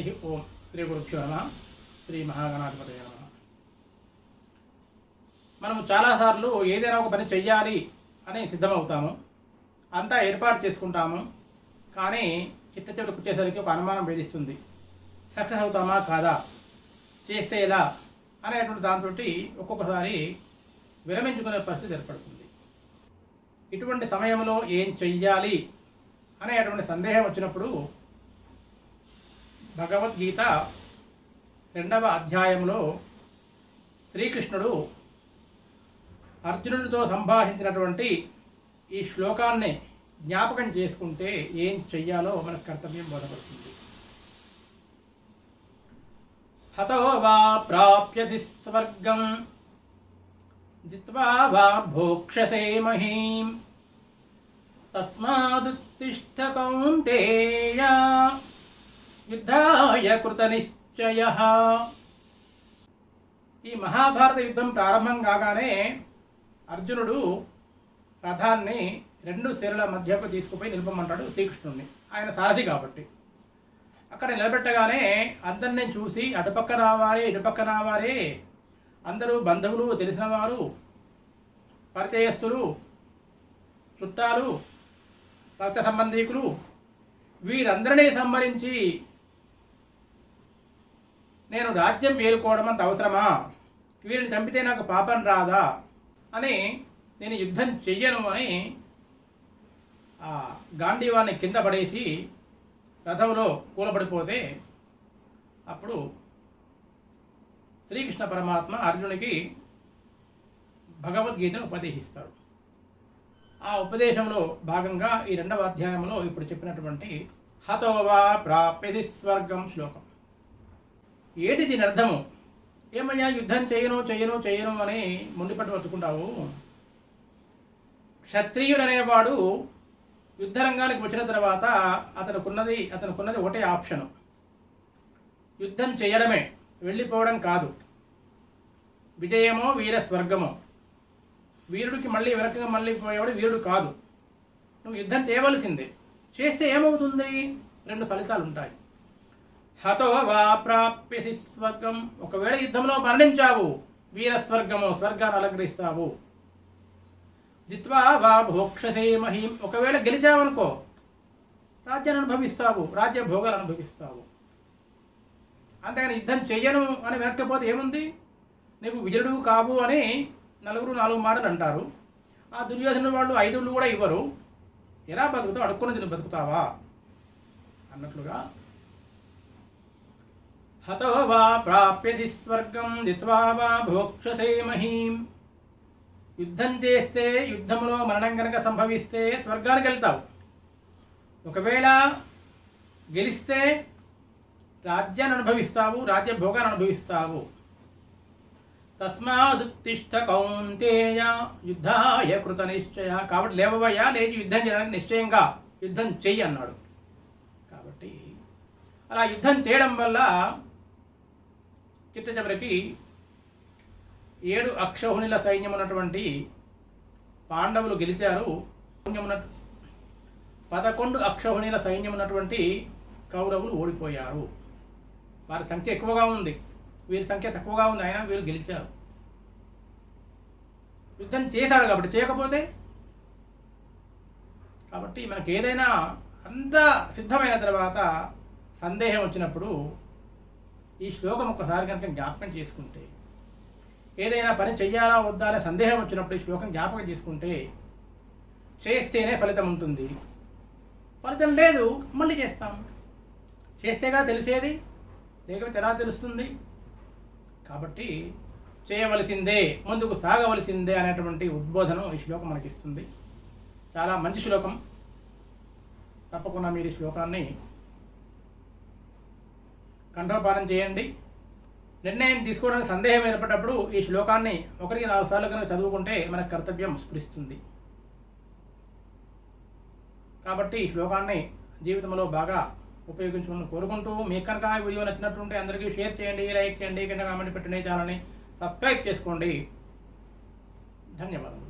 హరి ఓం శ్రీ గురుభ్యో నమ. శ్రీ మహాగణాధిపతి నమ. మనము చాలాసార్లు ఏదైనా ఒక పని చెయ్యాలి అని సిద్ధమవుతాము. అంతా ఏర్పాటు చేసుకుంటాము. కానీ చిట్ట చివరికి వచ్చేసరికి ఒక అనుమానం వేధిస్తుంది. సక్సెస్ అవుతామా కాదా? చేస్తే ఎలా? అనేటువంటి దాంతో ఒక్కొక్కసారి విరమించుకునే పరిస్థితి ఏర్పడుతుంది. ఇటువంటి సమయంలో ఏం చెయ్యాలి అనేటువంటి సందేహం వచ్చినప్పుడు భగవద్గీత రెండవ అధ్యాయంలో శ్రీకృష్ణుడు అర్జునుడితో సంభాషించినటువంటి ఈ శ్లోకాన్ని జ్ఞాపకం చేసుకుంటే ఏం చెయ్యాలో మనకు కర్తవ్యం బోధపడుతుంది హతో వా ప్రాప్యసి స్వర్గం జిత్వా వా భోక్షసే మహీం తస్మాదుత్తిష్ట కౌంటేయా యుద్ధాయ కృతనిశ్చయ ఈ మహాభారత యుద్ధం ప్రారంభం కాగానే అర్జునుడు రథాన్ని రెండు శిరల మధ్యకు తీసుకుపోయి నిలపమంటాడు శ్రీకృష్ణుడిని ఆయన సారథి కాబట్టి. అక్కడ నిలబెట్టగానే అందరిని చూసి అటుపక్క రావాలి ఇటుపక్క రావాలి అందరూ బంధువులు తెలిసినవారు పరిచయస్తులు చుట్టాలు రక్త సంబంధీకులు వీరందరినీ సంబరించి నేను రాజ్యం ఏలుకోవడం అంత అవసరమా? వీరిని చంపితే నాకు పాపం రాదా? అని నేను యుద్ధం చెయ్యను అని ఆ గాంధీవాన్ని కింద పడేసి రథంలో కూలబడిపోతే అప్పుడు శ్రీకృష్ణ పరమాత్మ అర్జునుడికి భగవద్గీతను ఉపదేశిస్తాడు. ఆ ఉపదేశంలో భాగంగా ఈ రెండవ అధ్యాయంలో ఇప్పుడు చెప్పినటువంటి హతోవా ప్రాప్యది స్వర్గం శ్లోకం. ఏటి దీని అర్థము ఏమయ్యా యుద్ధం చేయను చేయను చేయను అని ముండిపట్టు పట్టుకుంటావు? క్షత్రియుడు అనేవాడు యుద్ధరంగానికి వచ్చిన తర్వాత అతనుకున్నది అతనుకున్నది ఒకటే ఆప్షను. యుద్ధం చేయడమే వెళ్ళిపోవడం కాదు. విజయమో వీర స్వర్గమో. వీరుడికి మళ్ళీ వెనకగా మళ్ళీ పోయేవాడు వీరుడు కాదు. నువ్వు యుద్ధం చేయవలసిందే. చేస్తే ఏమవుతుంది? రెండు ఫలితాలు ఉంటాయి హతో వా ప్రాప్యసి స్వర్గం. ఒకవేళ యుద్ధంలో మరణించావు వీర స్వర్గము స్వర్గాన్ని అలంకరిస్తావు. జిత్వా వా భోక్షసే మహీం. ఒకవేళ గెలిచావనుకో రాజ్యాన్ని అనుభవిస్తావు రాజ్య భోగాలు అనుభవిస్తావు. అంతేగాని యుద్ధం చెయ్యను అని వెనక్కపోతే ఏముంది? నీవు విజయుడు కావు అని నలుగురు నాలుగు మాటలు అంటారు. ఆ దుర్యోధన వాళ్ళు ఐదుళ్ళు కూడా ఇవ్వరు. ఎలా బతుకుతావు? అడుక్కుని బతుకుతావా? అన్నట్లుగా హతో వా ప్రాప్యతి స్వర్గం జిత్వా వా భోక్షసే మహీం. యుద్ధం చేస్తే యుద్ధంలో మరణం కనుక సంభవిస్తే స్వర్గానికి వెళ్తావు. ఒకవేళ గెలిస్తే రాజ్యాన్ని అనుభవిస్తావు రాజ్య భోగాన్ని అనుభవిస్తావు. తస్మాదుత్తిష్ట కౌంతేయ యుద్ధాయ కృత నిశ్చయ. కాబట్టి లేవవయ్యా లేచి యుద్ధం చేయడానికి నిశ్చయంగా యుద్ధం చెయ్యి అన్నాడు. కాబట్టి అలా యుద్ధం చేయడం వల్ల చిట్ట చివరికి ఏడు అక్షౌహిణుల సైన్యం ఉన్నటువంటి పాండవులు గెలిచారు. పదకొండు అక్షౌహిణుల సైన్యం ఉన్నటువంటి కౌరవులు ఓడిపోయారు. వారి సంఖ్య ఎక్కువగా ఉంది. వీరి సంఖ్య తక్కువగా ఉంది. అయినా వీరు గెలిచారు. యుద్ధం చేశారు కాబట్టి చేయకపోతే కాబట్టి మనకి ఏదైనా అంత సిద్ధమైన తర్వాత సందేహం వచ్చినప్పుడు ఈ శ్లోకం ఒక్కసారి కనుక జ్ఞాపకం చేసుకుంటే ఏదైనా పని చెయ్యాలా వద్దా అనే సందేహం వచ్చినప్పుడు ఈ శ్లోకం జ్ఞాపకం చేసుకుంటే చేస్తేనే ఫలితం ఉంటుంది. ఫలితం లేదు మళ్ళీ చేస్తాం. చేస్తేగా తెలిసేది లేకపోతే ఎలా తెలుస్తుంది? కాబట్టి చేయవలసిందే ముందుకు సాగవలసిందే అనేటువంటి ఉద్బోధనం ఈ శ్లోకం మనకి ఇస్తుంది చాలా మంచి శ్లోకం. తప్పకుండా మీరు ఈ శ్లోకాన్ని కంఠోపానం చేయండి. నిర్ణయం తీసుకోవడానికి సందేహం ఏర్పడినప్పుడు ఈ శ్లోకాన్ని ఒకరికి నాలుగు సార్లు కనుక చదువుకుంటే మన కర్తవ్యం స్ఫురిస్తుంది. కాబట్టి ఈ శ్లోకాన్ని జీవితంలో బాగా ఉపయోగించుకుని కోరుకుంటూ మీకు కనుక ఈ వీడియో నచ్చినట్టుంటే అందరికీ షేర్ చేయండి లైక్ చేయండి కింద కామెంట్ పెట్టండి ఛానల్ని సబ్స్క్రైబ్ చేసుకోండి. ధన్యవాదాలు